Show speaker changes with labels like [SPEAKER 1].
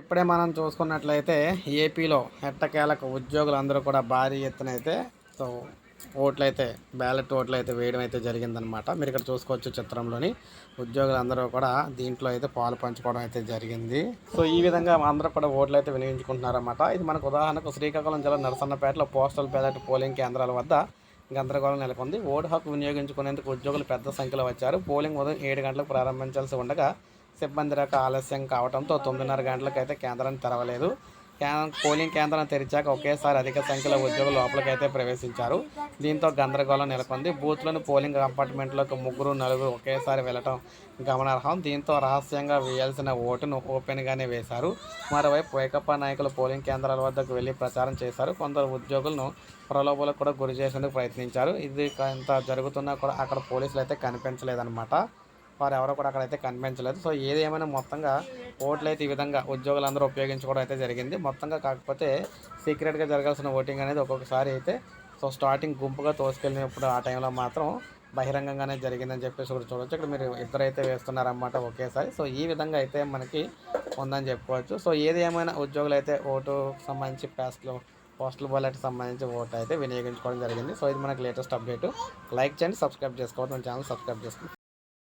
[SPEAKER 1] ఇప్పుడే మనం చూసుకున్నట్లయితే ఏపీలో ఎట్టకేలకు ఉద్యోగులు అందరూ కూడా భారీ ఎత్తున అయితే సో ఓట్లు అయితే బ్యాలెట్ ఓట్లు అయితే వేయడం అయితే జరిగిందనమాట మీరు ఇక్కడ చూసుకోవచ్చు చిత్రంలోని. ఉద్యోగులు అందరూ కూడా దీంట్లో అయితే పాలు పంచుకోవడం అయితే జరిగింది. సో ఈ విధంగా అందరూ కూడా ఓట్లు అయితే వినియోగించుకుంటున్నారన్నమాట. ఇది మనకు ఉదాహరణకు శ్రీకాకుళం జిల్లా నరసన్నపేటలో పోస్టల్ బ్యాలెట్ పోలింగ్ కేంద్రాల వద్ద గందరగోళం నెలకొంది. ఓటు హక్కు వినియోగించుకునేందుకు ఉద్యోగులు పెద్ద సంఖ్యలో వచ్చారు. పోలింగ్ ఉదయం ఏడు గంటలకు ప్రారంభించాల్సి ఉండగా సిబ్బంది రక ఆలస్యం కావడంతో తొమ్మిదిన్నర గంటలకైతే కేంద్రాన్ని తెరవలేదు. పోలింగ్ కేంద్రం తెరిచాక ఒకేసారి అధిక సంఖ్యలో ఉద్యోగులు లోపలికైతే ప్రవేశించారు. దీంతో గందరగోళం నెలకొంది. బూత్లోని పోలింగ్ కంపార్ట్మెంట్లోకి ముగ్గురు నలుగురు ఒకేసారి వెళ్ళటం గమనార్హం. దీంతో రహస్యంగా వేయాల్సిన ఓటును ఓపెన్గానే వేశారు. మరోవైపు వైకప్పా నాయకులు పోలింగ్ కేంద్రాల వద్దకు వెళ్ళి ప్రచారం చేశారు. కొందరు ఉద్యోగులను ప్రలోభాలకు కూడా గురి చేసేందుకు ప్రయత్నించారు. ఇది ఇంత జరుగుతున్నా కూడా అక్కడ పోలీసులు అయితే కనిపించలేదన్నమాట. వారు ఎవరో కూడా అక్కడైతే కనిపించలేదు. సో ఏది ఏమైనా మొత్తంగా ఓట్లు అయితే ఈ విధంగా ఉద్యోగులందరూ ఉపయోగించుకోవడం అయితే జరిగింది. మొత్తంగా కాకపోతే సీక్రెట్గా జరగాల్సిన ఓటింగ్ అనేది ఒక్కొక్కసారి అయితే సో స్టార్టింగ్ గుంపుగా తోసుకెళ్ళినప్పుడు ఆ టైంలో మాత్రం బహిరంగంగానే జరిగిందని చెప్పేసి కూడా చూడొచ్చు. ఇక్కడ మీరు ఇద్దరైతే వేస్తున్నారన్నమాట ఒకేసారి. సో ఈ విధంగా అయితే మనకి ఉందని చెప్పుకోవచ్చు. సో ఏది ఏమైనా ఉద్యోగులు అయితే ఓటు సంబంధించి ప్యాస్లో పోస్టల్ బ్యాలెట్ సంబంధించి ఓటు అయితే వినియోగించుకోవడం జరిగింది. సో ఇది మనకి లేటెస్ట్ అప్డేట్. లైక్ చేయండి సబ్స్క్రైబ్ చేసుకోవద్దు. మన ఛానల్ సబ్స్క్రైబ్ చేసుకోండి.